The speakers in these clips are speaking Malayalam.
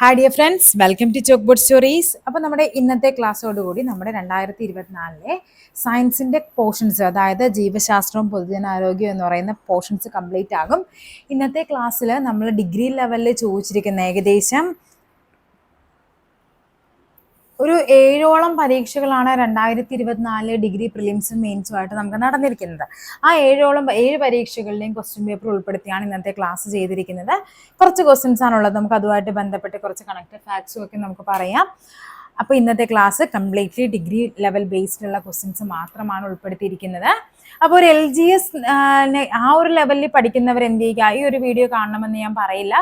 Hi dear friends welcome to chalk board stories അപ്പോൾ നമ്മുടെ ഇന്നത്തെ ക്ലാസ്സോടുകൂടി നമ്മുടെ രണ്ടായിരത്തി ഇരുപത്തിനാലിലെ സയൻസിന്റെ പോർഷൻസ് അതായത് ജീവശാസ്ത്രവും പൊതുജനാരോഗ്യം എന്ന് പറയുന്ന പോർഷൻസ് കംപ്ലീറ്റ് ആകും. ഇന്നത്തെ ക്ലാസ്സിൽ നമ്മൾ ഡിഗ്രി ലെവലിൽ ചോദിച്ചിരിക്കുന്ന ഏകദേശം ഒരു ഏഴോളം പരീക്ഷകളാണ് രണ്ടായിരത്തി ഇരുപത്തിനാല് ഡിഗ്രി പ്രിലിംസും മെയിൻസും ആയിട്ട് നമുക്ക് നടന്നിരിക്കുന്നത്. ആ ഏഴോളം ഏഴ് പരീക്ഷകളിലെയും ക്വസ്റ്റ്യൻ പേപ്പർ ഉൾപ്പെടുത്തിയാണ് ഇന്നത്തെ ക്ലാസ് ചെയ്തിരിക്കുന്നത്. കുറച്ച് ക്വസ്റ്റ്യൻസ് ആണുള്ളത് നമുക്ക് അതുമായിട്ട് ബന്ധപ്പെട്ട് കുറച്ച് കണക്റ്റഡ് ഫാക്ട്സും ഒക്കെ നമുക്ക് പറയാം. അപ്പോൾ ഇന്നത്തെ class completely degree level based ഉള്ള ക്വസ്റ്റ്യൻസ് മാത്രമാണ് ഉൾപ്പെടുത്തിയിരിക്കുന്നത്. അപ്പോൾ ഒരു എൽ ജി എസ് ആ ഒരു ലെവലിൽ പഠിക്കുന്നവർ എന്ത് ചെയ്യുക? ഈ ഒരു വീഡിയോ കാണണമെന്ന് ഞാൻ പറയില്ല.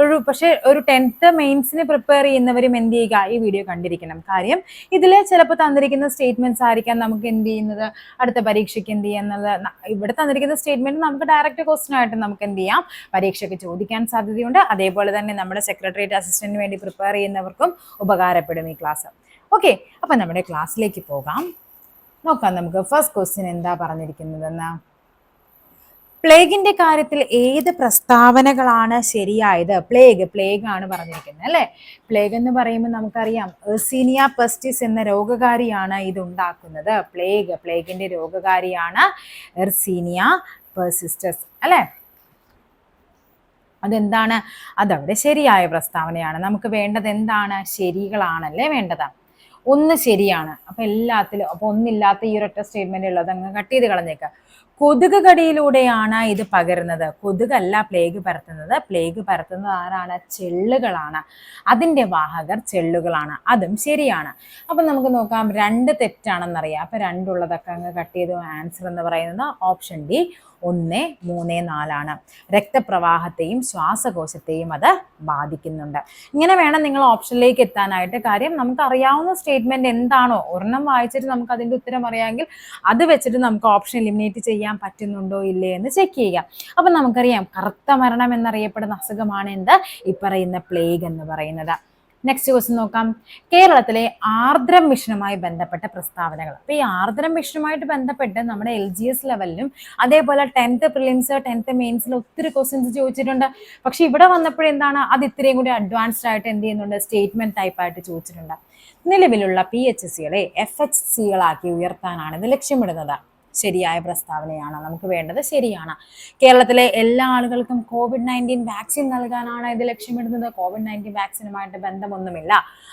ഒരു പക്ഷേ ഒരു ടെൻത്ത് മെയിൻസിന് പ്രിപ്പയർ ചെയ്യുന്നവരും എന്ത് ചെയ്യുക? ഈ വീഡിയോ കണ്ടിരിക്കണം. കാര്യം ഇതിൽ ചിലപ്പോൾ തന്നിരിക്കുന്ന സ്റ്റേറ്റ്മെന്റ്സ് ആയിരിക്കാം നമുക്ക് എന്ത് ചെയ്യുന്നത്? അടുത്ത പരീക്ഷയ്ക്ക് എന്ത് ചെയ്യുന്നത്? ഇവിടെ തന്നിരിക്കുന്ന സ്റ്റേറ്റ്മെന്റ് നമുക്ക് ഡയറക്റ്റ് ക്വസ്റ്റൻ ആയിട്ട് നമുക്ക് എന്ത് ചെയ്യാം? പരീക്ഷയ്ക്ക് ചോദിക്കാൻ സാധ്യതയുണ്ട്. അതേപോലെ തന്നെ നമ്മുടെ സെക്രട്ടേറിയറ്റ് അസിസ്റ്റന്റിന് വേണ്ടി പ്രിപ്പയർ ചെയ്യുന്നവർക്കും ഉപകാരപ്പെടും ഈ ക്ലാസ് ഓക്കെ അപ്പം നമ്മുടെ ക്ലാസ്സിലേക്ക് പോകാം. നോക്കാം നമുക്ക്. ഫസ്റ്റ് ക്വസ്റ്റ്യൻ എന്താ പറഞ്ഞിരിക്കുന്നതെന്ന്? പ്ലേഗിന്റെ കാര്യത്തിൽ ഏത് പ്രസ്താവനകളാണ് ശരിയായത്? പ്ലേഗ് പ്ലേഗ് ആണ് പറഞ്ഞിരിക്കുന്നത് അല്ലെ? പ്ലേഗ് എന്ന് പറയുമ്പോൾ നമുക്കറിയാം എസീനിയ പെസ്റ്റിസ് എന്ന രോഗകാരിയാണ് ഇത് ഉണ്ടാക്കുന്നത്. പ്ലേഗ് പ്ലേഗിന്റെ രോഗകാരിയാണ് എർസീനിയ പെർസിസ്റ്റസ് അല്ലെ? അതെന്താണ്? അതവിടെ ശരിയായ പ്രസ്താവനയാണ്. നമുക്ക് വേണ്ടത് എന്താണ്? ശരികളാണല്ലേ വേണ്ടത്. ഒന്ന് ശരിയാണ്. അപ്പൊ എല്ലാത്തിലും അപ്പൊ ഒന്നില്ലാത്ത ഈ ഒരൊറ്റ സ്റ്റേറ്റ്മെന്റ് ഉള്ളത് അങ്ങ് കട്ട് ചെയ്ത് കളഞ്ഞേക്ക. കൊതുക് കടിയിലൂടെയാണ് ഇത് പകരുന്നത്. കൊതുകല്ല പ്ലേഗ് പരത്തുന്നത്. പ്ലേഗ് പരത്തുന്നത് ആരാണ്? ചെള്ളുകളാണ്. അതിന്റെ വാഹകർ ചെള്ളുകളാണ്. അതും ശരിയാണ്. അപ്പൊ നമുക്ക് നോക്കാം രണ്ട് തെറ്റാണെന്നറിയാം. അപ്പൊ രണ്ടുള്ളതൊക്കെ അങ്ങ് കട്ട് ചെയ്തു ആൻസർ എന്ന് പറയുന്നത് ഓപ്ഷൻ ഡി ഒന്ന് മൂന്ന് നാലാണ്. രക്തപ്രവാഹത്തെയും ശ്വാസകോശത്തെയും അത് ബാധിക്കുന്നുണ്ട്. ഇങ്ങനെ വേണം നിങ്ങൾ ഓപ്ഷനിലേക്ക് എത്താനായിട്ട്. കാര്യം നമുക്ക് അറിയാവുന്ന സ്റ്റേറ്റ്മെന്റ് എന്താണോ ഒരെണ്ണം വായിച്ചിട്ട് നമുക്ക് അതിന്റെ ഉത്തരം അറിയാമെങ്കിൽ അത് വെച്ചിട്ട് നമുക്ക് ഓപ്ഷൻ എലിമിനേറ്റ് ചെയ്യാൻ പറ്റുന്നുണ്ടോ ഇല്ലേ എന്ന് ചെക്ക് ചെയ്യുക അപ്പൊ നമുക്കറിയാം കറുത്ത മരണം എന്നറിയപ്പെടുന്ന അസുഖമാണ് എന്ത്? ഈ പറയുന്ന പ്ലേഗ് എന്ന് പറയുന്നത്. നെക്സ്റ്റ് ക്വസ്റ്റ്യൻ നോക്കാം. കേരളത്തിലെ ആർദ്രം മിഷനുമായി ബന്ധപ്പെട്ട പ്രസ്താവനകൾ. അപ്പൊ ഈ ആർദ്രം മിഷനുമായിട്ട് ബന്ധപ്പെട്ട് നമ്മുടെ എൽ ജി എസ് ലെവലിലും അതേപോലെ ടെൻത്ത് പ്രിലിംസ് ടെൻത്ത് മെയിൻസിൽ ഒത്തിരി ക്വസ്റ്റ്യൻസ് ചോദിച്ചിട്ടുണ്ട്. പക്ഷെ ഇവിടെ വന്നപ്പോഴെന്താണ് അത് ഇത്രയും കൂടി അഡ്വാൻസ്ഡ് ആയിട്ട് എന്ത് ചെയ്യുന്നുണ്ട്? സ്റ്റേറ്റ്മെന്റ് ടൈപ്പ് ആയിട്ട് ചോദിച്ചിട്ടുണ്ട്. നിലവിലുള്ള പി എച്ച് സികളെ എഫ് എച്ച് സികളാക്കി ഉയർത്താനാണ് ഇത് ലക്ഷ്യമിടുന്നത്. ശരിയായ പ്രസ്താവനയാണ്. നമുക്ക് വേണ്ടത് ശരിയാണ്. കേരളത്തിലെ എല്ലാ ആളുകൾക്കും കോവിഡ് നയന്റീൻ വാക്സിൻ നൽകാനാണ് ഇത് ലക്ഷ്യമിടുന്നത്. കോവിഡ് നയന്റീൻ വാക്സിനുമായിട്ട് ബന്ധമൊന്നുമില്ല.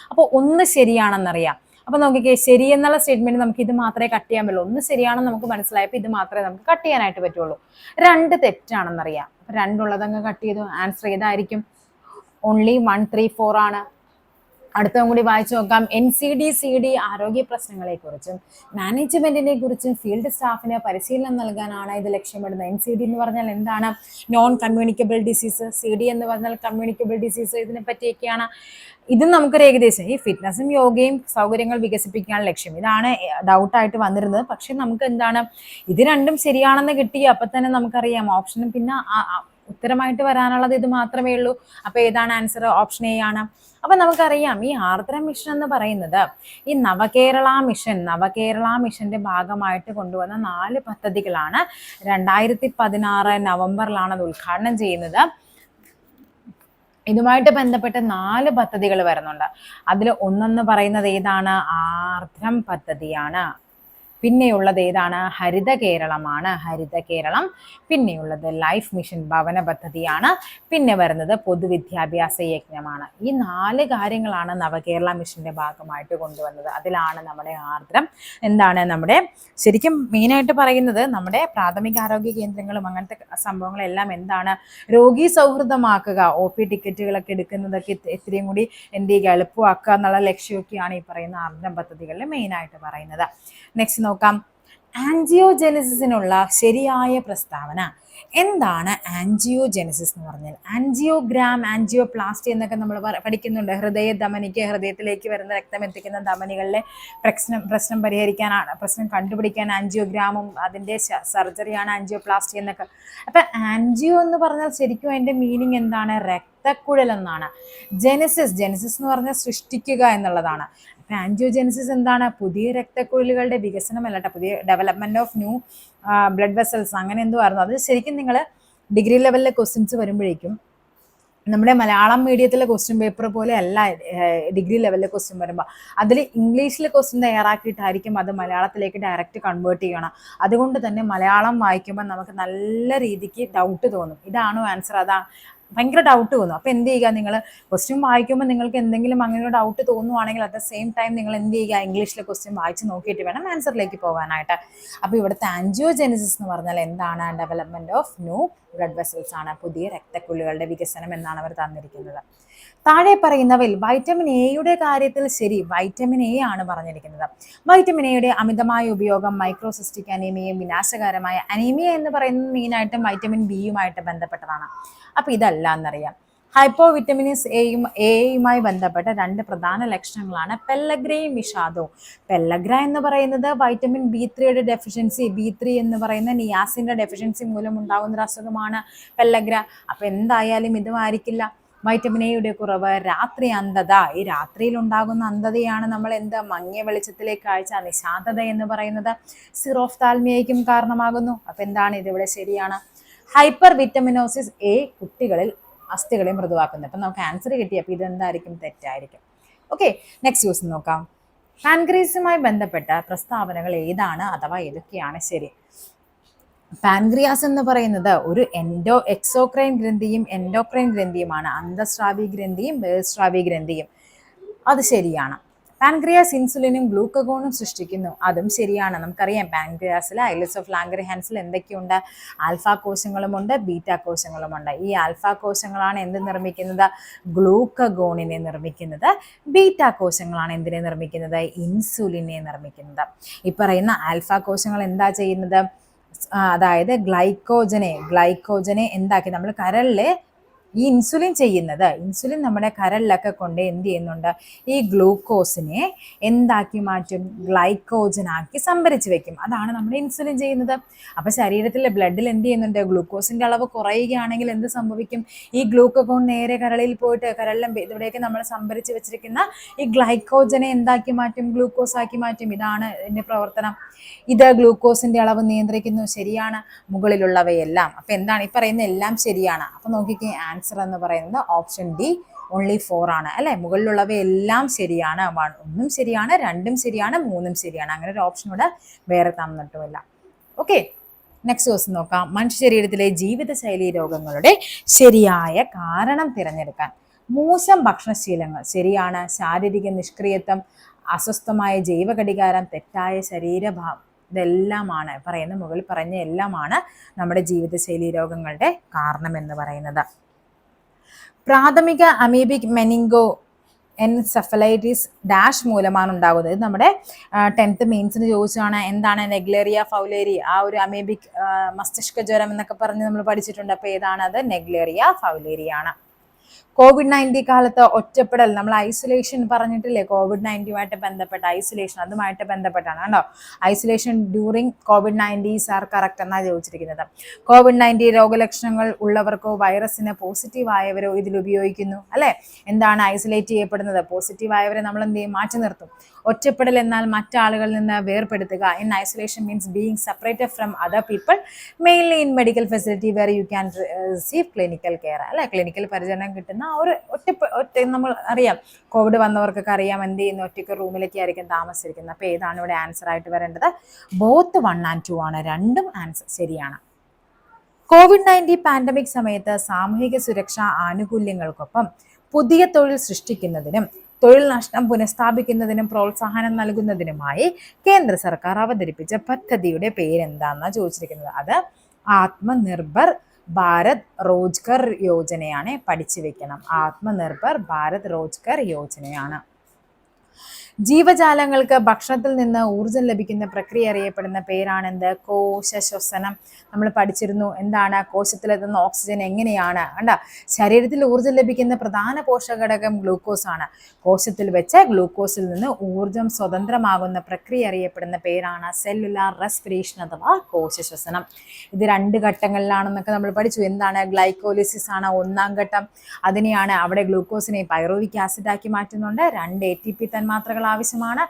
അപ്പോൾ ഒന്ന് ശരിയാണെന്നറിയാം. അപ്പൊ നോക്കിക്കേ ശരി എന്നുള്ള സ്റ്റേറ്റ്മെന്റ് നമുക്ക് ഇത് മാത്രമേ കട്ട് ചെയ്യാൻ പറ്റുള്ളൂ. ഒന്ന് ശരിയാണെന്ന് നമുക്ക് മനസ്സിലായപ്പോൾ ഇത് മാത്രമേ നമുക്ക് കട്ട് ചെയ്യാനായിട്ട് പറ്റുള്ളൂ. രണ്ട് തെറ്റാണെന്നറിയാം. അപ്പൊ രണ്ടുള്ളതങ്ങ് കട്ട് ചെയ്തു. ആൻസർ ചെയ്തായിരിക്കും ഓൺലി വൺ ത്രീ ഫോർ ആണ്. അടുത്തതും കൂടി വായിച്ചു നോക്കാം. N C D C D ആരോഗ്യ പ്രശ്നങ്ങളെ കുറിച്ചും മാനേജ്മെന്റിനെ കുറിച്ചും ഫീൽഡ് സ്റ്റാഫിന് പരിശീലനം നൽകാനാണ് ഇത് ലക്ഷ്യമിടുന്നത്. എൻ സി ഡി എന്ന് പറഞ്ഞാൽ എന്താണ്? Non communicable disease C D എന്ന് പറഞ്ഞാൽ കമ്മ്യൂണിക്കബിൾ ഡിസീസ് ഇതിനെ പറ്റിയൊക്കെയാണ്. ഇതും നമുക്കൊരു ഏകദേശം ഈ ഫിറ്റ്നസും യോഗയും സൗകര്യങ്ങൾ വികസിപ്പിക്കാൻ ലക്ഷ്യം. ഇതാണ് ഡൗട്ടായിട്ട് വന്നിരുന്നത്. പക്ഷെ നമുക്ക് എന്താണ്? ഇത് രണ്ടും ശരിയാണെന്ന് കിട്ടി. അപ്പൊ തന്നെ നമുക്കറിയാം. ഓപ്ഷനും പിന്നെ ഉത്തരമായിട്ട് വരാനുള്ളത് ഇത് മാത്രമേ ഉള്ളൂ. അപ്പൊ ഏതാണ് ആൻസർ ഓപ്ഷൻ എ ആണ്. അപ്പൊ നമുക്കറിയാം ഈ ആർദ്ര മിഷൻ എന്ന് പറയുന്നത് ഈ നവകേരള മിഷൻ നവകേരള മിഷന്റെ ഭാഗമായിട്ട് കൊണ്ടുവന്ന നാല് പദ്ധതികളാണ്. രണ്ടായിരത്തി പതിനാറ് നവംബറിലാണ് അത് ഉദ്ഘാടനം ചെയ്യുന്നത്. ഇതുമായിട്ട് ബന്ധപ്പെട്ട നാല് പദ്ധതികൾ വരുന്നുണ്ട്. അതിൽ ഒന്നെന്ന് പറയുന്നത് ഏതാണ്? ആർദ്രം പദ്ധതിയാണ്. പിന്നെയുള്ളത് ഏതാണ്? ഹരിത കേരളമാണ്. ഹരിത കേരളം. പിന്നെയുള്ളത് ലൈഫ് മിഷൻ ഭവന പദ്ധതിയാണ്. പിന്നെ വരുന്നത് പൊതുവിദ്യാഭ്യാസ യജ്ഞമാണ്. ഈ നാല് കാര്യങ്ങളാണ് നവകേരള മിഷന്റെ ഭാഗമായിട്ട് കൊണ്ടുവന്നത്. അതിലാണ് നമ്മുടെ ആർദ്രം. എന്താണ് നമ്മുടെ ശരിക്കും മെയിനായിട്ട് പറയുന്നത് നമ്മുടെ പ്രാഥമിക ആരോഗ്യ കേന്ദ്രങ്ങളും അങ്ങനത്തെ സംഭവങ്ങളെല്ലാം എന്താണ് രോഗി സൗഹൃദമാക്കുക. ഒ പി ടിക്കറ്റുകളൊക്കെ എടുക്കുന്നതൊക്കെ എത്രയും കൂടി എന്ത് ചെയ്യുക? എളുപ്പമാക്കുക എന്നുള്ള ലക്ഷ്യമൊക്കെയാണ് ഈ പറയുന്ന ആർദ്രം പദ്ധതികളിൽ മെയിനായിട്ട് പറയുന്നത്. നെക്സ്റ്റ് നോക്കാം. ആൻജിയോജെനസിസിനുള്ള ശരിയായ പ്രസ്താവന. എന്താണ് ആൻജിയോജെനിസിസ് എന്ന് പറഞ്ഞാൽ? ആൻജിയോഗ്രാം ആൻജിയോപ്ലാസ്റ്റി എന്നൊക്കെ നമ്മൾ പഠിക്കുന്നുണ്ട്. ഹൃദയ ധമനിക്ക് ഹൃദയത്തിലേക്ക് വരുന്ന രക്തം എത്തിക്കുന്ന ധമനികളിലെ പ്രശ്നം പ്രശ്നം പരിഹരിക്കാനാണ് പ്രശ്നം കണ്ടുപിടിക്കാൻ ആൻജിയോഗ്രാമും അതിന്റെ സർജറിയാണ് ആൻജിയോപ്ലാസ്റ്റി എന്നൊക്കെ. അപ്പം ആൻജിയോ എന്ന് പറഞ്ഞാൽ ശരിക്കും അതിന്റെ മീനിങ് എന്താണ്? രക്തക്കുഴൽ എന്നാണ് ജെനസിസ് ജെനസിസ് എന്ന് പറഞ്ഞാൽ സൃഷ്ടിക്കുക എന്നുള്ളതാണ്. ആൻജിയോജെനസിസ് എന്താണ്? പുതിയ രക്തക്കുഴലുകളുടെ വികസനമല്ല കേട്ടോ പുതിയ development of new blood vessels അങ്ങനെ എന്തോ ആയിരുന്നു. അത് ശരിക്കും നിങ്ങൾ ഡിഗ്രി ലെവലിലെ ക്വസ്റ്റ്യൻസ് വരുമ്പോഴേക്കും നമ്മുടെ മലയാളം മീഡിയത്തിലെ ക്വസ്റ്റ്യൻ പേപ്പർ പോലെ അല്ല ഡിഗ്രി ലെവലിലെ ക്വസ്റ്റ്യൻ വരുമ്പോൾ അതിൽ ഇംഗ്ലീഷിലെ ക്വസ്റ്റ്യൻ തയ്യാറാക്കിയിട്ടായിരിക്കും അത് മലയാളത്തിലേക്ക് ഡയറക്റ്റ് കൺവേർട്ട് ചെയ്യണം. അതുകൊണ്ട് തന്നെ മലയാളം വായിക്കുമ്പോൾ നമുക്ക് നല്ല രീതിക്ക് ഡൗട്ട് തോന്നും. ഇതാണോ ആൻസർ അതാ ഭയങ്കര ഡൗട്ട് തോന്നും. അപ്പോൾ എന്ത് ചെയ്യുക? നിങ്ങൾ ക്വസ്റ്റ്യൻ വായിക്കുമ്പോൾ നിങ്ങൾക്ക് എന്തെങ്കിലും അങ്ങനെ ഒരു ഡൗട്ട് തോന്നുവാണെങ്കിൽ അറ്റ് ദ സെയിം ടൈം നിങ്ങൾ എന്ത് ചെയ്യുക? ഇംഗ്ലീഷിലെ ക്വസ്റ്റ്യൻ വായിച്ച് നോക്കിയിട്ട് വേണം ആൻസറിലേക്ക് പോകാനായിട്ട്. അപ്പോൾ ഇവിടുത്തെ ആൻജിയോജെനിസിസ് എന്ന് പറഞ്ഞാൽ എന്താണ്? Development of new blood vessels ആണ് പുതിയ രക്തക്കുള്ളുകളുടെ വികസനം എന്നാണ് അവർ തന്നിരിക്കുന്നത്. താഴെ പറയുന്നവയിൽ വൈറ്റമിൻ എയുടെ കാര്യത്തിൽ ശരി വൈറ്റമിൻ എ ആണ് പറഞ്ഞിരിക്കുന്നത്. വൈറ്റമിൻ എയുടെ അമിതമായ ഉപയോഗം മൈക്രോസിസ്റ്റിക് അനീമിയയും വിനാശകരമായ അനീമിയ എന്ന് പറയുന്നത് മെയിനായിട്ടും വൈറ്റമിൻ ബിയുമായിട്ട് ബന്ധപ്പെട്ടതാണ്. അപ്പോൾ ഇതല്ല എന്നറിയാം. ഹൈപ്പോ വിറ്റമിനിസ് എയും എയുമായി ബന്ധപ്പെട്ട രണ്ട് പ്രധാന ലക്ഷണങ്ങളാണ് പെല്ലഗ്രയും വിഷാദവും പെല്ലഗ്ര എന്ന് പറയുന്നത് വൈറ്റമിൻ ബി ത്രീയുടെ ഡെഫിഷ്യൻസി ബി ത്രീ എന്ന് പറയുന്ന നിയാസിന്റെ ഡെഫിഷ്യൻസി മൂലം ഉണ്ടാകുന്ന ഒരു അസുഖമാണ് പെല്ലഗ്ര അപ്പം എന്തായാലും ഇതുമായിരിക്കില്ല വൈറ്റമിൻ എയുടെ കുറവ് രാത്രി അന്ധത. ഈ രാത്രിയിൽ ഉണ്ടാകുന്ന അന്ധതയാണ് നമ്മൾ എന്ത്? മങ്ങിയ വെളിച്ചത്തിലേക്ക് കാഴ്ച നിശാന്തത എന്ന് പറയുന്നത്. സിറോഫ്താൽമിയയ്ക്കും കാരണമാകുന്നു. അപ്പം എന്താണ്? ഇതിവിടെ ശരിയാണ്. ഹൈപ്പർ വിറ്റമിനോസിസ് എ കുട്ടികളിൽ അസ്ഥികളെ മൃദുവാക്കുന്നത് അപ്പം നമുക്ക് ആൻസർ കിട്ടി അപ്പോൾ ഇതെന്തായിരിക്കും? തെറ്റായിരിക്കും. ഓക്കെ നെക്സ്റ്റ് യൂസ് നോക്കാം. പാൻക്രീസുമായി ബന്ധപ്പെട്ട പ്രസ്താവനകൾ ഏതാണ്? അഥവാ ഏതൊക്കെയാണ്? ശരി. പാൻക്രിയാസ് എന്ന് പറയുന്നത് ഒരു എൻഡോ എക്സോക്രൈൻ ഗ്രന്ഥിയും എൻഡോക്രൈൻ ഗ്രന്ഥിയുമാണ്. അന്തസ്രാവി ഗ്രന്ഥിയും ബേസ്രാവി ഗ്രന്ഥിയും. അത് ശരിയാണ്. പാൻക്രിയാസ് ഇൻസുലിനും ഗ്ലൂക്കഗോണും സൃഷ്ടിക്കുന്നു. അതും ശരിയാണ്. നമുക്കറിയാം പാൻക്രിയാസിൽ ഐലസ് ഓഫ് ലാംഗ്രിഹാൻസിൽ എന്തൊക്കെയുണ്ട്? ആൽഫ കോശങ്ങളുമുണ്ട് ബീറ്റ കോശങ്ങളുമുണ്ട്. ഈ ആൽഫ കോശങ്ങളാണ് എന്ത് നിർമ്മിക്കുന്നത്? ഗ്ലൂക്കഗോണിനെ നിർമ്മിക്കുന്നത്. ബീറ്റ കോശങ്ങളാണ് എന്തിനെ നിർമ്മിക്കുന്നത്? ഇൻസുലിനെ നിർമ്മിക്കുന്നത്. ഈ പറയുന്ന ആൽഫ കോശങ്ങൾ എന്താ ചെയ്യുന്നത്? അതായത് ഗ്ലൈക്കോജനെ ഗ്ലൈക്കോജനെ എന്താക്കി? നമ്മൾ കരളിലെ ഈ ഇൻസുലിൻ ചെയ്യുന്നത് ഇൻസുലിൻ നമ്മുടെ കരളിലൊക്കെ കൊണ്ട് എന്ത് ചെയ്യുന്നുണ്ട്? ഈ ഗ്ലൂക്കോസിനെ എന്താക്കി മാറ്റും? ഗ്ലൈക്കോജനാക്കി സംഭരിച്ച് വെക്കും. അതാണ് നമ്മുടെ ഇൻസുലിൻ ചെയ്യുന്നത്. അപ്പോൾ ശരീരത്തിലെ ബ്ലഡിൽ എന്ത് ചെയ്യുന്നുണ്ട്? ഗ്ലൂക്കോസിന്റെ അളവ് കുറയുകയാണെങ്കിൽ എന്ത് സംഭവിക്കും? ഈ ഗ്ലൂക്കോൺ നേരെ കരളിൽ പോയിട്ട് കരളിലും ഇവിടെയൊക്കെ നമ്മൾ സംഭരിച്ച് വെച്ചിരിക്കുന്ന ഈ ഗ്ലൈക്കോജനെ എന്താക്കി മാറ്റും? ഗ്ലൂക്കോസ് ആക്കി മാറ്റും. ഇതാണ് ഇതിന്റെ പ്രവർത്തനം. ഇത് ഗ്ലൂക്കോസിന്റെ അളവ് നിയന്ത്രിക്കുന്നു. ശരിയാണ് മുകളിലുള്ളവയെല്ലാം. അപ്പൊ എന്താണ്? ഈ പറയുന്ന എല്ലാം ശരിയാണ്. അപ്പൊ നോക്കിക്കേ ആൻസർ എന്ന് പറയുന്നത് ഓപ്ഷൻ ഡി ഓൺലി ഫോർ ആണ്. അല്ലെ? മുകളിലുള്ളവയെല്ലാം ശരിയാണ്. വൺ ഒന്നും ശരിയാണ് രണ്ടും ശരിയാണ് മൂന്നും ശരിയാണ്. അങ്ങനെ ഒരു ഓപ്ഷൻ ഇവിടെ വേറെ തന്നിട്ടുമില്ല. ഓക്കെ നെക്സ്റ്റ് ദിവസം നോക്കാം. മനുഷ്യ ശരീരത്തിലെ ജീവിതശൈലി രോഗങ്ങളുടെ ശരിയായ കാരണം തിരഞ്ഞെടുക്കാൻ. മോശം ഭക്ഷണശീലങ്ങൾ ശരിയാണ്. ശാരീരിക നിഷ്ക്രിയത്വം അസ്വസ്ഥമായ ജൈവഘടികാരം തെറ്റായ ശരീരഭാവം ഇതെല്ലാമാണ്. പറയുന്ന മുകളിൽ പറഞ്ഞ എല്ലാമാണ് നമ്മുടെ ജീവിതശൈലി രോഗങ്ങളുടെ കാരണം എന്ന് പറയുന്നത്. പ്രാഥമിക അമീബിക് മെനിങ്കോ എൻസെഫലൈറ്റിസ് ഡാഷ് മൂലമാണ് ഉണ്ടാകുന്നത്. ഇത് നമ്മുടെ ടെൻത്ത് മെയിൻസിന് ചോദിച്ചാണ് എന്താണ് നെഗ്ലേറിയ ഫൗലേരി? ആ ഒരു അമീബിക് മസ്തിഷ്ക ജ്വരം എന്നൊക്കെ പറഞ്ഞ് നമ്മൾ പഠിച്ചിട്ടുണ്ട്. അപ്പോൾ ഏതാണ് അത്? നെഗ്ലേറിയ ഫൗലേരിയാണ്. കോവിഡ് നയന്റീൻ കാലത്ത് ഒറ്റപ്പെടൽ നമ്മൾ ഐസൊലേഷൻ പറഞ്ഞിട്ടില്ലേ? കോവിഡ് നയന്റീനുമായിട്ട് ബന്ധപ്പെട്ട ഐസൊലേഷൻ അതുമായിട്ട് ബന്ധപ്പെട്ടാണ് കേട്ടോ. Isolation during COVID nineteen R correct എന്നാണ് ചോദിച്ചിരിക്കുന്നത്. കോവിഡ് നയന്റീൻ രോഗലക്ഷണങ്ങൾ ഉള്ളവർക്കോ വൈറസിന് പോസിറ്റീവ് ആയവരോ ഇതിൽ ഉപയോഗിക്കുന്നു അല്ലേ? എന്താണ് ഐസൊലേറ്റ് ചെയ്യപ്പെടുന്നത്? പോസിറ്റീവ് ആയവരെ നമ്മൾ എന്ത് ചെയ്യും? മാറ്റി നിർത്തും. ഒറ്റപ്പെടൽ എന്നാൽ മറ്റാളുകളിൽ നിന്ന് വേർപെടുത്തുക in isolation means being separated from other people mainly in medical facility where you can receive clinical care അല്ലെ? ക്ലിനിക്കൽ പരിചരണം കിട്ടുന്ന ഒരു ഒറ്റ ഒറ്റ നമ്മൾ അറിയാം. കോവിഡ് വന്നവർക്കൊക്കെ അറിയാം എന്ത് ചെയ്യുന്ന? ഒറ്റയ്ക്ക് റൂമിലേക്ക് ആയിരിക്കും താമസിച്ചിരിക്കുന്നത്. അപ്പോൾ ഏതാണ് ഇവിടെ ആൻസർ ആയിട്ട് വരേണ്ടത്? ബോത്ത് വൺ ആൻഡ് ടു ആണ്. രണ്ടും ആൻസർ ശരിയാണ്. കോവിഡ് നയന്റീൻ പാൻഡമിക് സമയത്ത് സാമൂഹിക സുരക്ഷാ ആനുകൂല്യങ്ങൾക്കൊപ്പം പുതിയ തൊഴിൽ സൃഷ്ടിക്കുന്നതിനും തൊഴിൽ നഷ്ടം പുനഃസ്ഥാപിക്കുന്നതിനും പ്രോത്സാഹനം നൽകുന്നതിനുമായി കേന്ദ്ര സർക്കാർ അവതരിപ്പിച്ച പദ്ധതിയുടെ പേരെന്താണെന്നാണ് ചോദിച്ചിരിക്കുന്നത്. അത് ആത്മനിർഭർ ഭാരത് റോജ്ഗർ യോജനയാണ്. പഠിച്ചു വെക്കണം. ആത്മനിർഭർ ഭാരത് റോജ്ഗർ യോജനയാണ്. ജീവജാലങ്ങൾക്ക് ഭക്ഷണത്തിൽ നിന്ന് ഊർജം ലഭിക്കുന്ന പ്രക്രിയ അറിയപ്പെടുന്ന പേരാണെന്ത്? കോശ ശ്വസനം നമ്മൾ പഠിച്ചിരുന്നു എന്താണ് കോശത്തിലെത്തുന്ന ഓക്സിജൻ എങ്ങനെയാണ്? കണ്ട? ശരീരത്തിൽ ഊർജം ലഭിക്കുന്ന പ്രധാന പോഷകഘടകം ഗ്ലൂക്കോസ് ആണ്. കോശത്തിൽ വെച്ച് ഗ്ലൂക്കോസിൽ നിന്ന് ഊർജം സ്വതന്ത്രമാകുന്ന പ്രക്രിയ അറിയപ്പെടുന്ന പേരാണ് സെല്ലുലാർ റെസ്പിറേഷൻ അഥവാ കോശ ശ്വസനം ഇത് രണ്ട് ഘട്ടങ്ങളിലാണെന്നൊക്കെ നമ്മൾ പഠിച്ചു. എന്താണ്? ഗ്ലൈക്കോലിസിസ് ആണ് ഒന്നാം ഘട്ടം. അതിനെയാണ് അവിടെ ഗ്ലൂക്കോസിനെ പൈറോവിക് ആസിഡ് ആക്കി മാറ്റുന്നുണ്ട്. രണ്ട് എ ടി പി തന്മാത്രകളാക്കി ആവശ്യമാണ്.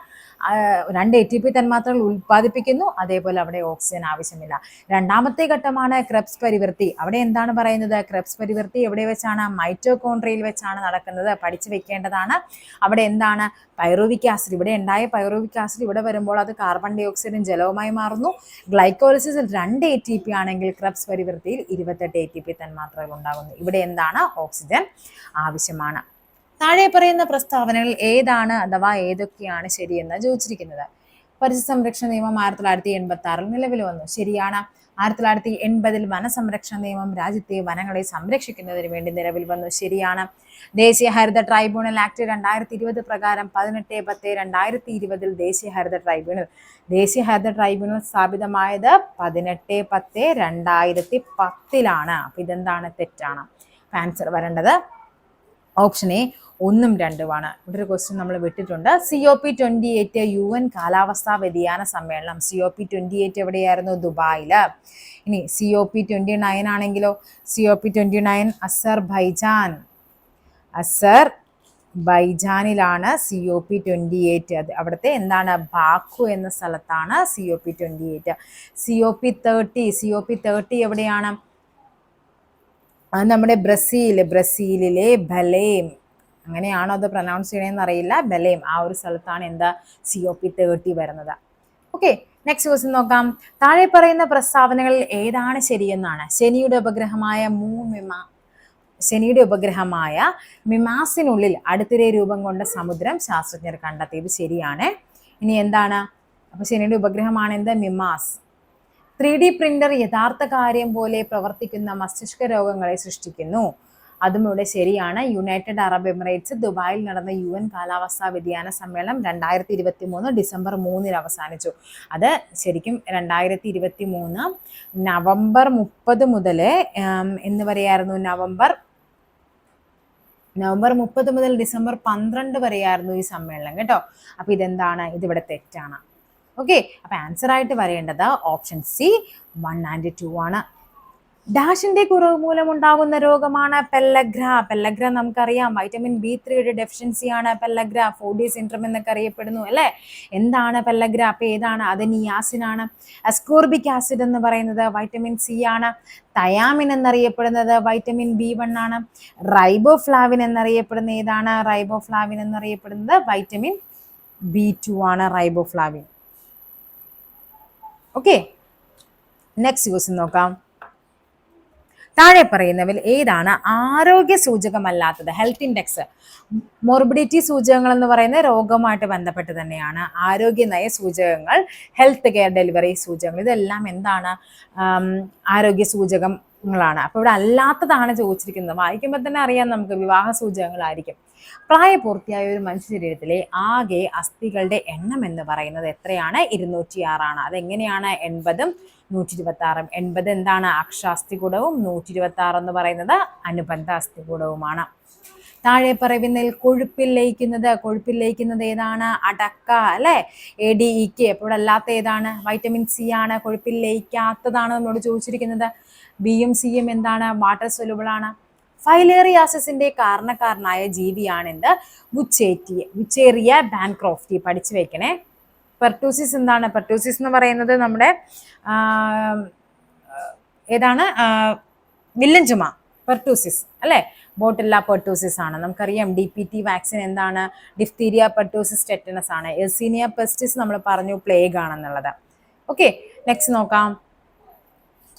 രണ്ട് എ ടി പി തന്മാത്രകൾ ഉൽപ്പാദിപ്പിക്കുന്നു. അതേപോലെ അവിടെ ഓക്സിജൻ ആവശ്യമില്ല. രണ്ടാമത്തെ ഘട്ടമാണ് ക്രെബ്സ് പരിവൃത്തി അവിടെ എന്താണ് പറയുന്നത്? ക്രെബ്സ് പരിവൃത്തി എവിടെ വെച്ചാണ്? മൈറ്റോകോൺട്രിയയിൽ വെച്ചാണ് നടക്കുന്നത്. പഠിച്ചു വെക്കേണ്ടതാണ്. അവിടെ എന്താണ്? Pyruvic acid. ഇവിടെ ഉണ്ടായ പൈറോവിക് ആസിഡ് ഇവിടെ വരുമ്പോൾ അത് കാർബൺ ഡൈ ഓക്സൈഡും ജലവുമായി മാറുന്നു. ഗ്ലൈക്കോളിസിസിൽ രണ്ട് എ ടി പി ആണെങ്കിൽ ക്രെബ്സ് പരിവൃത്തിയിൽ ഇരുപത്തെട്ട് എ ടി പി തന്മാത്രകൾ ഉണ്ടാകുന്നു. ഇവിടെ എന്താണ്? ഓക്സിജൻ ആവശ്യമാണ്. താഴെ പറയുന്ന പ്രസ്താവനകൾ ഏതാണ് അഥവാ ഏതൊക്കെയാണ് ശരിയെന്ന് ചോദിച്ചിരിക്കുന്നത്. പരിസ്ഥിതി സംരക്ഷണ നിയമം ആയിരത്തി തൊള്ളായിരത്തി എൺപത്തി ആറിൽ നിലവിൽ വന്നു. ശരിയാണ്. ആയിരത്തി തൊള്ളായിരത്തി എൺപതിൽ വനസംരക്ഷണ നിയമം രാജ്യത്തെ വനങ്ങളെ സംരക്ഷിക്കുന്നതിന് വേണ്ടി നിലവിൽ വന്നു. ശരിയാണ്. ദേശീയ ഹരിത ട്രൈബ്യൂണൽ ആക്ട് രണ്ടായിരത്തി ഇരുപത് പ്രകാരം പതിനെട്ട് പത്ത് രണ്ടായിരത്തി ഇരുപതിൽ ദേശീയ ഹരിത ട്രൈബ്യൂണൽ ദേശീയ ഹരിത ട്രൈബ്യൂണൽ സ്ഥാപിതമായത് പതിനെട്ട് പത്ത് രണ്ടായിരത്തി പത്തിലാണ് അപ്പൊ ഇതെന്താണ് തെറ്റാണ്? ആൻസർ വരേണ്ടത് ഓപ്ഷൻ എ ഒന്നും രണ്ടുമാണ്. ഇവിടെ ഒരു ക്വസ്റ്റ്യൻ നമ്മൾ വിട്ടിട്ടുണ്ട്. C O P twenty eight U N കാലാവസ്ഥാ വ്യതിയാന സമ്മേളനം. C O P twenty eight എവിടെയായിരുന്നു? ദുബായിൽ. ഇനി C O P twenty nine ആണെങ്കിലോ? C O P twenty nine Azerbaijan അസർ ബൈജാനിലാണ് C O P twenty eight അവിടുത്തെ എന്താണ്? ബാക്കു എന്ന സ്ഥലത്താണ് C O P twenty eight C O P thirty C O P thirty എവിടെയാണ് നമ്മുടെ ബ്രസീൽ ബ്രസീലിലെ ബലേം. അങ്ങനെയാണോ അത് പ്രൊനൗൺസ് ചെയ്യണമെന്ന് അറിയില്ല ബലേം ആ ഒരു സ്ഥലത്താണ് എന്താ സി ഒ പി തേർട്ടി വരുന്നത്. ഓക്കെ നെക്സ്റ്റ് ക്വസ്റ്റ്യൻ നോക്കാം. താഴെ പറയുന്ന പ്രസ്താവനകളിൽ ഏതാണ് ശരിയെന്നാണ്. ശനിയുടെ ഉപഗ്രഹമായ മൂമിമ ശനിയുടെ ഉപഗ്രഹമായ മിമാസിനുള്ളിൽ അടുത്തിടെ രൂപം കൊണ്ട സമുദ്രം ശാസ്ത്രജ്ഞർ കണ്ടെത്തിയത് ശരിയാണ്. ഇനി എന്താണ്? അപ്പൊ ശനിയുടെ ഉപഗ്രഹമാണ് എന്ത്? മിമാസ്. ത്രീ ഡി പ്രിന്റർ യഥാർത്ഥ കാര്യം പോലെ പ്രവർത്തിക്കുന്ന മസ്തിഷ്ക രോഗങ്ങളെ സൃഷ്ടിക്കുന്നു. അതും ഇവിടെ ശരിയാണ്. യുണൈറ്റഡ് അറബ് എമിറേറ്റ്സ് ദുബായിൽ നടന്ന യു എൻ കാലാവസ്ഥാ വ്യതിയാന സമ്മേളനം രണ്ടായിരത്തി ഇരുപത്തി മൂന്ന് ഡിസംബർ മൂന്നിന് അവസാനിച്ചു. അത് ശരിക്കും രണ്ടായിരത്തി ഇരുപത്തി മൂന്ന് നവംബർ മുപ്പത് മുതൽ എന്ന് പറയായിരുന്നു നവംബർ. നവംബർ മുപ്പത് മുതൽ ഡിസംബർ പന്ത്രണ്ട് വരെയായിരുന്നു ഈ സമ്മേളനം കേട്ടോ. അപ്പൊ ഇതെന്താണ്? ഇതിവിടെ തെറ്റാണ്. ഓക്കെ അപ്പൊ ആൻസർ ആയിട്ട് വരേണ്ടത് option C one and two ആണ്. ഡാഷിന്റെ കുറവ് മൂലമുണ്ടാകുന്ന രോഗമാണ് പെല്ലഗ്ര. പെല്ലഗ്ര നമുക്കറിയാം. വൈറ്റമിൻ ബി ത്രീയുടെ ഡെഫിഷ്യൻസിയാണ് പെല്ലഗ്ര. ഫോഡി സിൻഡ്രം എന്നൊക്കെ അറിയപ്പെടുന്നു അല്ലേ? എന്താണ് പെല്ലഗ്ര? അപ്പൊ ഏതാണ്? അത് അസ്കോർബിക് ആസിഡ് എന്ന് പറയുന്നത് വൈറ്റമിൻ സി ആണ്. തയാമിൻ എന്നറിയപ്പെടുന്നത് വൈറ്റമിൻ ബി വൺ ആണ്. റൈബോഫ്ലാവിൻ എന്നറിയപ്പെടുന്ന ഏതാണ്? റൈബോഫ്ലാവിൻ എന്നറിയപ്പെടുന്നത് വൈറ്റമിൻ ബി ടു ആണ് റൈബോഫ്ലാവിൻ ഓക്കെ നെക്സ്റ്റ് ക്വസ്റ്റ്യൻ നോക്കാം. താഴെ പറയുന്നവയിൽ ഏതാണ് ആരോഗ്യ സൂചകമല്ലാത്തത്? ഹെൽത്ത് ഇൻഡെക്സ് മോർബിഡിറ്റി സൂചകങ്ങൾ എന്ന് പറയുന്നത് രോഗവുമായിട്ട് ബന്ധപ്പെട്ട് തന്നെയാണ്. ആരോഗ്യ നയ സൂചകങ്ങൾ ഹെൽത്ത് കെയർ ഡെലിവറി സൂചകങ്ങൾ ഇതെല്ലാം എന്താണ്? ആരോഗ്യ സൂചകങ്ങളാണ്. അപ്പോൾ ഇവിടെ അല്ലാത്തതാണ് ചോദിച്ചിരിക്കുന്നത്. വായിക്കുമ്പോൾ തന്നെ അറിയാം നമുക്ക് വിവാഹ സൂചകങ്ങളായിരിക്കും. പ്രായപൂർത്തിയായ ഒരു മനുഷ്യ ശരീരത്തിലെ ആകെ അസ്ഥികളുടെ എണ്ണം എന്ന് പറയുന്നത് എത്രയാണ്? ഇരുന്നൂറ്റി ആറാണ് അതെങ്ങനെയാണ്? എൺപതും നൂറ്റി ഇരുപത്തി ആറും എൺപത് എന്താണ്? അക്ഷാസ്ഥികൂടവും നൂറ്റി ഇരുപത്തി ആറ് എന്ന് പറയുന്നത് അനുബന്ധ അസ്ഥികൂടവുമാണ് താഴെ പറയുന്നതിൽ കൊഴുപ്പിൽ ലയിക്കുന്നത് കൊഴുപ്പിൽ ലയിക്കുന്നത് ഏതാണ്? അടക്ക അല്ലെ? എ ഡി ഇ കെ അപ്പോൾ അല്ലാത്ത ഏതാണ്? വൈറ്റമിൻ സി ആണ്. കൊഴുപ്പിൽ ലയിക്കാത്തതാണ് നമ്മളോട് ചോദിച്ചിരിക്കുന്നത്. ബിയും സിയും എന്താണ്? വാട്ടർ സൊലുബിൾ ആണ്. ഫൈലേറിയാസിന്റെ കാരണക്കാരനായ ജീവിയാണ് എന്ത് മുച്ചേറ്റിയെ മുച്ചേറിയ ബാൻക്രോഫ്റ്റി പഠിച്ചു വെക്കണേ. പെർട്ടൂസിസ് എന്താണ്? പെർട്ടൂസിസ് എന്ന് പറയുന്നത് നമ്മുടെ ഏതാണ്? വില്ലൻ ചുമ പെർട്ടൂസിസ് അല്ലേ? ബോട്ടില്ല പെർട്ടൂസിസ് ആണ്. നമുക്കറിയാം ഡി പി ടി വാക്സിൻ എന്താണ്? ഡിഫ്തീരിയ പെർട്ടൂസിസ് ടെറ്റനസ് ആണ്. എൽസീനിയ പെസ്റ്റിസ് നമ്മൾ പറഞ്ഞു പ്ലേഗ് ആണെന്നുള്ളത്. ഓക്കെ നെക്സ്റ്റ് നോക്കാം.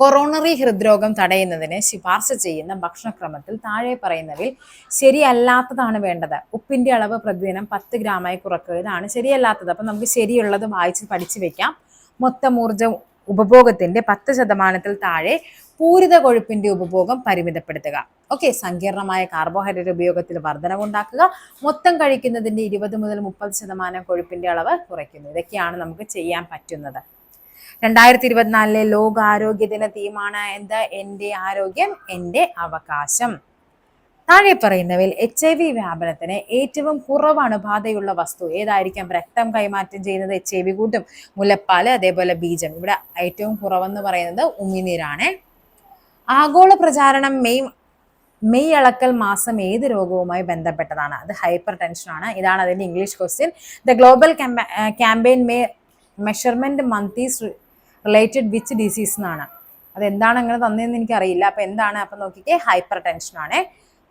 കൊറോണറി ഹൃദ്രോഗം തടയുന്നതിന് ശുപാർശ ചെയ്യുന്ന ഭക്ഷണക്രമത്തിൽ താഴെ പറയുന്നവയിൽ ശരിയല്ലാത്തതാണ് വേണ്ടത്. ഉപ്പിന്റെ അളവ് പ്രതിദിനം പത്ത് ഗ്രാമായി ഇതാണ് ശരിയല്ലാത്തത്. അപ്പം നമുക്ക് ശരിയുള്ളത് വായിച്ച് പഠിച്ചു വെക്കാം. മൊത്തം ഊർജ ഉപഭോഗത്തിന്റെ പത്ത് ശതമാനത്തിൽ താഴെ പൂരിത കൊഴുപ്പിന്റെ ഉപഭോഗം പരിമിതപ്പെടുത്തുക. ഓക്കെ സങ്കീർണമായ കാർബോഹൈഡ്രേറ്റ് ഉപയോഗത്തിൽ വർധനവുണ്ടാക്കുക മൊത്തം കഴിക്കുന്നതിന്റെ ഇരുപത് മുതൽ മുപ്പത് ശതമാനം കൊഴുപ്പിന്റെ അളവ് കുറയ്ക്കുന്നു. ഇതൊക്കെയാണ് നമുക്ക് ചെയ്യാൻ പറ്റുന്നത്. രണ്ടായിരത്തി ഇരുപത്തിനാലിലെ ലോകാരോഗ്യ ദിന തീമാണ് എന്ത്? എന്റെ ആരോഗ്യം എന്റെ അവകാശം. താഴെ പറയുന്നവയിൽ എച്ച് ഐ വി വ്യാപനത്തിന് ഏറ്റവും കുറവ് അണുബാധയുള്ള വസ്തു. ഏതായിരിക്കാം? രക്തം കൈമാറ്റം ചെയ്യുന്നത് എച്ച് ഐ വി കൂട്ടും. മുലപ്പാൽ അതേപോലെ ബീജം. ഇവിടെ ഏറ്റവും കുറവെന്ന് പറയുന്നത് ഉമിനീരാണ്. ആഗോള പ്രചാരണം മെയ് മെയ് അളക്കൽ മാസം ഏത് രോഗവുമായി ബന്ധപ്പെട്ടതാണ്? അത് ഹൈപ്പർ ടെൻഷൻ ആണ്. ഇതാണ് അതിന്റെ English question. The global campaign May measurement month is related which disease എന്നാണ് അതെന്താണ് അങ്ങനെ തന്നതെന്ന് എനിക്കറിയില്ല. അപ്പൊ എന്താണ്? അപ്പൊ നോക്കിക്കേ ഹൈപ്പർ ടെൻഷൻ ആണ്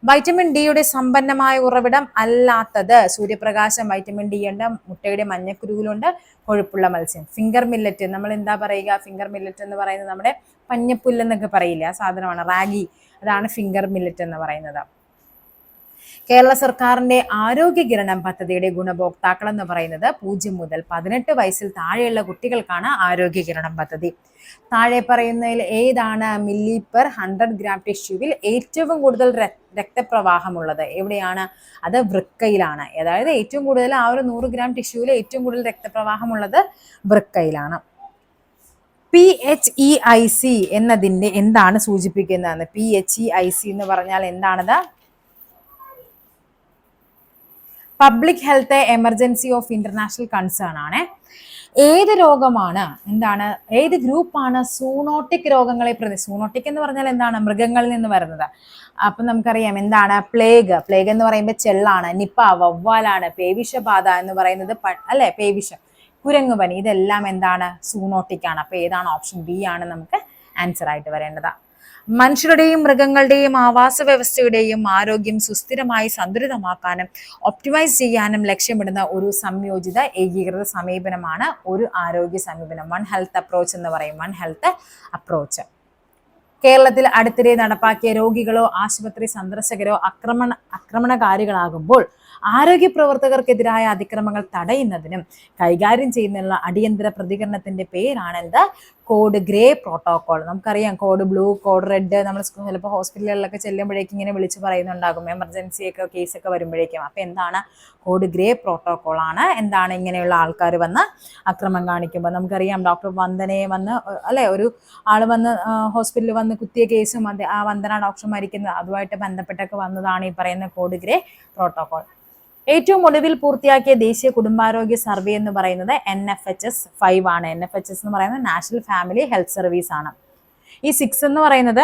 വൈറ്റമിൻ ഡിയുടെ സമ്പന്നമായ ഉറവിടം അല്ലാത്തത് സൂര്യപ്രകാശം വൈറ്റമിൻ ഡി ഉണ്ട് മുട്ടയുടെ മഞ്ഞക്കുരുവിലുണ്ട് കൊഴുപ്പുള്ള മത്സ്യം. ഫിംഗർ മില്ലറ്റ് നമ്മൾ എന്താ പറയുക? ഫിംഗർ മില്ലറ്റ് എന്ന് പറയുന്നത് നമ്മുടെ പഞ്ഞപ്പുല്ലെന്നൊക്കെ പറയില്ല? ആ സാധനമാണ്. റാഗി. അതാണ് ഫിംഗർ മില്ലറ്റ് എന്ന് പറയുന്നത്. കേരള സർക്കാരിന്റെ ആരോഗ്യ കിരണം പദ്ധതിയുടെ ഗുണഭോക്താക്കൾ എന്ന് പറയുന്നത് പൂജ്യം മുതൽ പതിനെട്ട് വയസ്സിൽ താഴെയുള്ള കുട്ടികൾക്കാണ് ആരോഗ്യ കിരണം പദ്ധതി. താഴെ പറയുന്നതിൽ ഏതാണ് മില്ലി പെർ ഹൺഡ്രഡ് ഗ്രാം ടിഷ്യൂവിൽ ഏറ്റവും കൂടുതൽ രക്തപ്രവാഹമുള്ളത്? എവിടെയാണ്? അത് വൃക്കയിലാണ്. അതായത് ഏറ്റവും കൂടുതൽ ആ ഒരു നൂറ് ഗ്രാം ടിഷ്യൂവിൽ ഏറ്റവും കൂടുതൽ രക്തപ്രവാഹമുള്ളത് വൃക്കയിലാണ്. P H E I C എന്നതിന്റെ എന്താണ് സൂചിപ്പിക്കുന്നതെന്ന്? P H E I C എന്ന് പറഞ്ഞാൽ എന്താണത് public health emergency of international concern ആണ്. ഏത് രോഗമാണ് എന്താണ് ഏത് ഗ്രൂപ്പാണ് സൂണോട്ടിക് രോഗങ്ങളെ പ്രതി സൂണോട്ടിക് എന്ന് പറഞ്ഞാൽ എന്താണ് മൃഗങ്ങളിൽ നിന്ന് വരുന്നത്. അപ്പൊ നമുക്കറിയാം എന്താണ് പ്ലേഗ് പ്ലേഗ് എന്ന് പറയുമ്പോൾ ചെള്ളാണ് നിപ്പ വവ്വാലാണ് പേവിഷബാധ എന്ന് പറയുന്നത് അല്ലെ പേവിഷം കുരങ്ങുപനി ഇതെല്ലാം എന്താണ് സൂണോട്ടിക് ആണ്. അപ്പൊ ഏതാണ് ഓപ്ഷൻ ബി ആണ് നമുക്ക് ആൻസർ ആയിട്ട് വരേണ്ടത്. മനുഷ്യരുടെയും മൃഗങ്ങളുടെയും ആവാസ വ്യവസ്ഥയുടെയും ആരോഗ്യം സുസ്ഥിരമായി സന്തുലിതമാക്കാനും ഒപ്റ്റിമൈസ് ചെയ്യാനും ലക്ഷ്യമിടുന്ന ഒരു സംയോജിത ഏകീകൃത സമീപനമാണ് ഒരു ആരോഗ്യ സമീപനം. വൺ ഹെൽത്ത് അപ്രോച്ച് എന്ന് പറയും. വൺ ഹെൽത്ത് അപ്രോച്ച് കേരളത്തിൽ അടുത്തിടെ നടപ്പാക്കിയ രോഗികളോ ആശുപത്രി സന്ദർശകരോ ആക്രമണ ആക്രമണകാരികളാകുമ്പോൾ ആരോഗ്യ പ്രവർത്തകർക്കെതിരായ അതിക്രമങ്ങൾ തടയുന്നതിനും കൈകാര്യം ചെയ്യുന്നതിനുള്ള അടിയന്തര പ്രതികരണത്തിന്റെ പേരാണ് എന്ത് കോഡ് ഗ്രേ പ്രോട്ടോകോൾ നമുക്കറിയാം കോഡ് ബ്ലൂ കോഡ് റെഡ്. നമ്മൾ ചിലപ്പോൾ ഹോസ്പിറ്റലുകളിലൊക്കെ ചെല്ലുമ്പോഴേക്കും ഇങ്ങനെ വിളിച്ച് പറയുന്നുണ്ടാകും. എമർജൻസി ഒക്കെ കേസൊക്കെ വരുമ്പോഴേക്കും. അപ്പോൾ എന്താണ്? കോഡ് ഗ്രേ പ്രോട്ടോകോൾ ആണ്. എന്താണ് ഇങ്ങനെയുള്ള ആൾക്കാർ വന്ന് അക്രമം കാണിക്കുമ്പോൾ നമുക്കറിയാം ഡോക്ടർ വന്ദനയെ വന്ന് അല്ലേ ഒരു ആൾ വന്ന് ഹോസ്പിറ്റലിൽ വന്ന് കുത്തിയ കേസും ആ വന്ദന ഡോക്ടർ മരിക്കുന്നത് അതുമായിട്ട് ബന്ധപ്പെട്ടൊക്കെ വന്നതാണ് ഈ പറയുന്ന കോഡ് ഗ്രേ പ്രോട്ടോകോൾ ഏറ്റവും ഒടുവിൽ പൂർത്തിയാക്കിയ ദേശീയ കുടുംബാരോഗ്യ സർവേ എന്ന് പറയുന്നത് N F H S five ആണ്. എൻ എഫ് എച്ച് എസ് എന്ന് പറയുന്നത് നാഷണൽ ഫാമിലി ഹെൽത്ത് സർവീസ് ആണ്. ഈ സിക്സ് എന്ന് പറയുന്നത്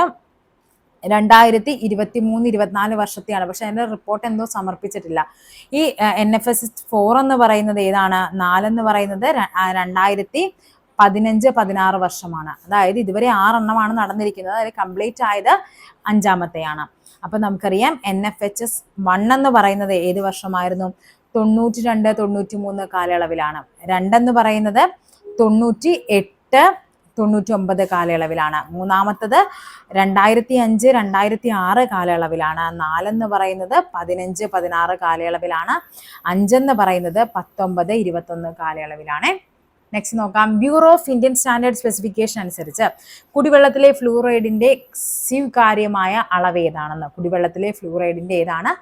രണ്ടായിരത്തി ഇരുപത്തി മൂന്ന് ഇരുപത്തിനാല് വർഷത്തെയാണ്. പക്ഷെ അതിന്റെ റിപ്പോർട്ട് എന്തോ സമർപ്പിച്ചിട്ടില്ല. ഈ എൻ എഫ് എസ് ഫോർ എന്ന് പറയുന്നത് ഏതാണ്? നാലെന്ന് പറയുന്നത് രണ്ടായിരത്തി പതിനഞ്ച് പതിനാറ് വർഷമാണ്. അതായത് ഇതുവരെ ആറെണ്ണമാണ് നടന്നിരിക്കുന്നത്. അതായത് കംപ്ലീറ്റ് ആയത് അഞ്ചാമത്തെയാണ്. അപ്പൊ നമുക്കറിയാം N F H S one എന്ന് പറയുന്നത് ഏത് വർഷമായിരുന്നു? തൊണ്ണൂറ്റി രണ്ട് തൊണ്ണൂറ്റി മൂന്ന് കാലയളവിലാണ്. രണ്ടെന്ന് പറയുന്നത് തൊണ്ണൂറ്റി എട്ട് തൊണ്ണൂറ്റി ഒമ്പത് കാലയളവിലാണ്. മൂന്നാമത്തത് രണ്ടായിരത്തി അഞ്ച് രണ്ടായിരത്തി ആറ് കാലയളവിലാണ്. നാലെന്ന് പറയുന്നത് പതിനഞ്ച് പതിനാറ് കാലയളവിലാണ്. അഞ്ചെന്ന് പറയുന്നത് പത്തൊമ്പത് ഇരുപത്തൊന്ന് കാലയളവിലാണ്. നെക്സ്റ്റ് നോക്കാം. Bureau of Indian standard specification അനുസരിച്ച് കുടിവെള്ളത്തിലെ ഫ്ലൂറൈഡിന്റെ സ്വീകാര്യമായ അളവ് ഏതാണെന്ന്. കുടിവെള്ളത്തിലെ ഫ്ലൂറൈഡിന്റെ ഏതാണ്?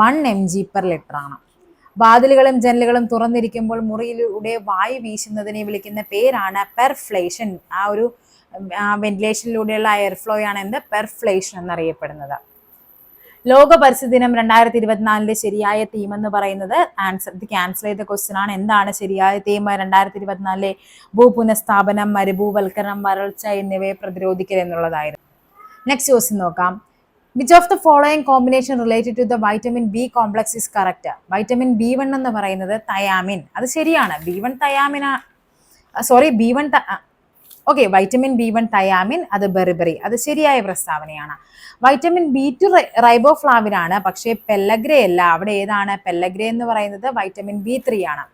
One M G per litre ആണ്. വാതിലുകളും ജനലുകളും തുറന്നിരിക്കുമ്പോൾ മുറിയിലൂടെ വായു വീശുന്നതിനെ വിളിക്കുന്ന പേരാണ് പെർഫ്ലേഷൻ ആ ഒരു വെന്റിലേഷനിലൂടെയുള്ള എയർ ഫ്ലോയാണ് എന്ത്? പെർഫ്ലേഷൻ എന്നറിയപ്പെടുന്നത്. ലോക പരിസ്ഥിതി ദിനം രണ്ടായിരത്തി ഇരുപത്തിനാലിലെ ശരിയായ തീം എന്ന് പറയുന്നത് ആൻസർ ഇത് ക്യാൻസൽ ചെയ്ത ക്വസ്റ്റ്യൻ ആണ്. എന്താണ് ശരിയായ തീം രണ്ടായിരത്തി ഇരുപത്തിനാലിലെ ഭൂപുനഃസ്ഥാപനം മരുഭൂവൽക്കരണം വരൾച്ച എന്നിവയെ പ്രതിരോധിക്കൽ എന്നുള്ളതായിരുന്നു. നെക്സ്റ്റ് ക്വസ്റ്റ്യൻ നോക്കാം. Which of the following combination related to the vitamin B complex is correct vitamin B one എന്ന് പറയുന്നത് തയാമിൻ അത് ശരിയാണ്. B one thiamine sorry B one okay vitamin B one thiamine അത് ബെറിബറി അത് ശരിയായ പ്രസ്താവനയാണ്. വൈറ്റമിൻ ബി ടു റൈബോഫ്ലാവിൻ ആണ് പക്ഷേ പെല്ലഗ്രേ അല്ല. അവിടെ ഏതാണ്? പെല്ലഗ്രേ എന്ന് പറയുന്നത് വൈറ്റമിൻ ബി ത്രീ ആണ്.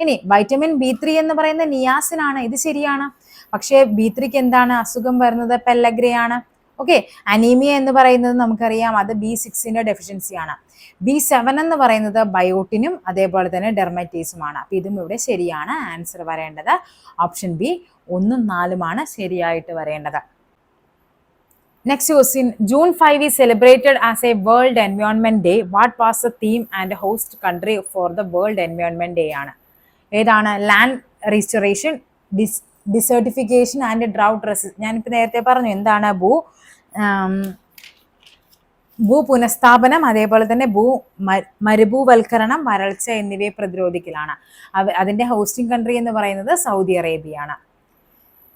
ഇനി വൈറ്റമിൻ ബി ത്രീ എന്ന് നിയാസിൻ ആണ് ഇത് ശരിയാണ്. പക്ഷേ ബി ത്രീക്ക് എന്താണ് അസുഖം വരുന്നത്? പെല്ലഗ്രേ ആണ്. ഓക്കെ അനീമിയ എന്ന് പറയുന്നത് നമുക്കറിയാം അത് ബി സിക്സിന്റെ ഡെഫിഷ്യൻസി ആണ്. ബി സെവൻ എന്ന് പറയുന്നത് ബയോട്ടിനും അതേപോലെ തന്നെ ഡെർമറ്റീസുമാണ് അപ്പം ഇതും ഇവിടെ ശരിയാണ് ആൻസർ വരേണ്ടത്. ഓപ്ഷൻ ബി ഒന്നും നാലുമാണ് ശരിയായിട്ട് വരേണ്ടത്. Next question June five is celebrated as a world environment day what was the theme and host country for the world environment day ആണ്? ഏതാണ്? Land restoration dis desertification and drought റെസിസ് ഞാനിപ്പോൾ നേരത്തെ പറഞ്ഞു എന്താണ് ഭൂ ഭൂ പുനഃസ്ഥാപനം അതേപോലെ തന്നെ ഭൂ മരുഭൂവൽക്കരണം വരൾച്ച എന്നിവയെ പ്രതിരോധിക്കലാണ്. അതിന്റെ ഹോസ്റ്റിംഗ് കൺട്രി എന്ന് പറയുന്നത് സൗദി അറേബ്യയാണ്.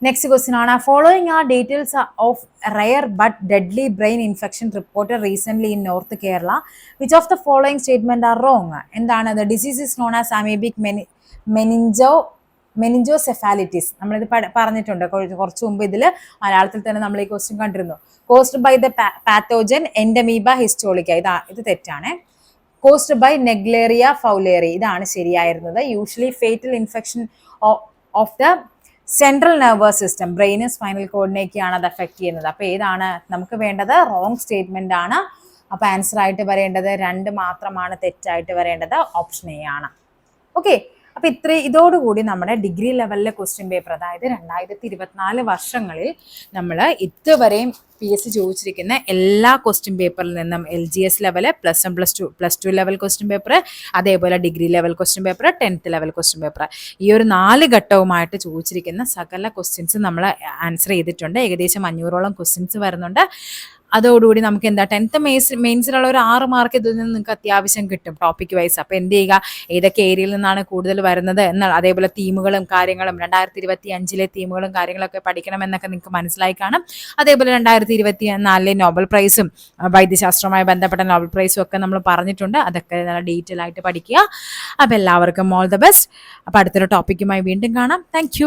നെക്സ്റ്റ് ക്വസ്റ്റ്യൻ ആണ്. Following are details of rare but deadly brain infection reported recent in north Kerala which of the following statement are wrong എന്താണ്? The disease is known as amoebic meni meningo meningoencephalitis നമ്മളിത് പറഞ്ഞിട്ടുണ്ട്. കുറ- കുറച്ച് മുമ്പ് ഇതിൽ മലയാളത്തിൽ തന്നെ നമ്മൾ ഈ ക്വസ്റ്റ്യൻ കണ്ടിരുന്നു. Caused by the pathogen Entamoeba histolytica ഇതാ ഇത് തെറ്റാണ്. കോസ്ഡ് ബൈ നെഗ്ലേറിയ ഫൗലേറി ഇതാണ് ശരിയായിരുന്നത്. Usually fatal infection of the central nervous system ബ്രെയിനും spinal കോഡിനേക്കാണ് അത് അഫക്റ്റ് ചെയ്യുന്നത്. അപ്പോൾ ഏതാണ് നമുക്ക് വേണ്ടത്? റോങ് സ്റ്റേറ്റ്മെന്റ് ആണ്. അപ്പോൾ ആൻസർ ആയിട്ട് വരേണ്ടത് രണ്ട് മാത്രമാണ് തെറ്റായിട്ട് വരേണ്ടത്. ഓപ്ഷൻ എ ആണ്. ഓക്കെ അപ്പൊ ഇത്ര ഇതോടുകൂടി നമ്മുടെ ഡിഗ്രി ലെവലിലെ ക്വസ്റ്റ്യൻ പേപ്പർ അതായത് രണ്ടായിരത്തി ഇരുപത്തിനാല് വർഷങ്ങളിൽ നമ്മൾ ഇതുവരെയും പി എസ് സി ചോദിച്ചിരിക്കുന്ന എല്ലാ ക്വസ്റ്റ്യൻ പേപ്പറിൽ നിന്നും L G S level plus one plus two plus two level question paper അതേപോലെ degree level question paper tenth level question paper ഈ ഒരു നാല് ഘട്ടവുമായിട്ട് ചോദിച്ചിരിക്കുന്ന സകല ക്വസ്റ്റ്യൻസ് നമ്മൾ ആൻസർ ചെയ്തിട്ടുണ്ട്. ഏകദേശം അഞ്ഞൂറോളം ക്വസ്റ്റ്യൻസ് വരുന്നുണ്ട്. അതോടുകൂടി നമുക്ക് എന്താ ടെൻത്ത് മെയ്സ് മെയിൻസിലുള്ള ഒരു ആറ് മാർക്ക് ഇതിൽ നിന്ന് നിങ്ങൾക്ക് അത്യാവശ്യം കിട്ടും ടോപ്പിക് വൈസ് അപ്പോൾ എന്ത് ചെയ്യുക? ഏതൊക്കെ ഏരിയയിൽ നിന്നാണ് കൂടുതൽ വരുന്നത് എന്നാൽ അതേപോലെ തീമുകളും കാര്യങ്ങളും രണ്ടായിരത്തി ഇരുപത്തി അഞ്ചിലെ തീമുകളും കാര്യങ്ങളൊക്കെ പഠിക്കണം എന്നൊക്കെ നിങ്ങൾക്ക് മനസ്സിലായി കാണും. അതേപോലെ രണ്ടായിരത്തി ഇരുപത്തി നാലിലെ നോബൽ പ്രൈസും വൈദ്യശാസ്ത്രവുമായി ബന്ധപ്പെട്ട നോബൽ പ്രൈസും ഒക്കെ നമ്മൾ പറഞ്ഞിട്ടുണ്ട്. അതൊക്കെ നല്ല ഡീറ്റെയിൽ ആയിട്ട് പഠിക്കുക. അപ്പോൾ എല്ലാവർക്കും ഓൾ ദ ബെസ്റ്റ് അപ്പോൾ അടുത്തൊരു ടോപ്പിക്കുമായി വീണ്ടും കാണാം. താങ്ക്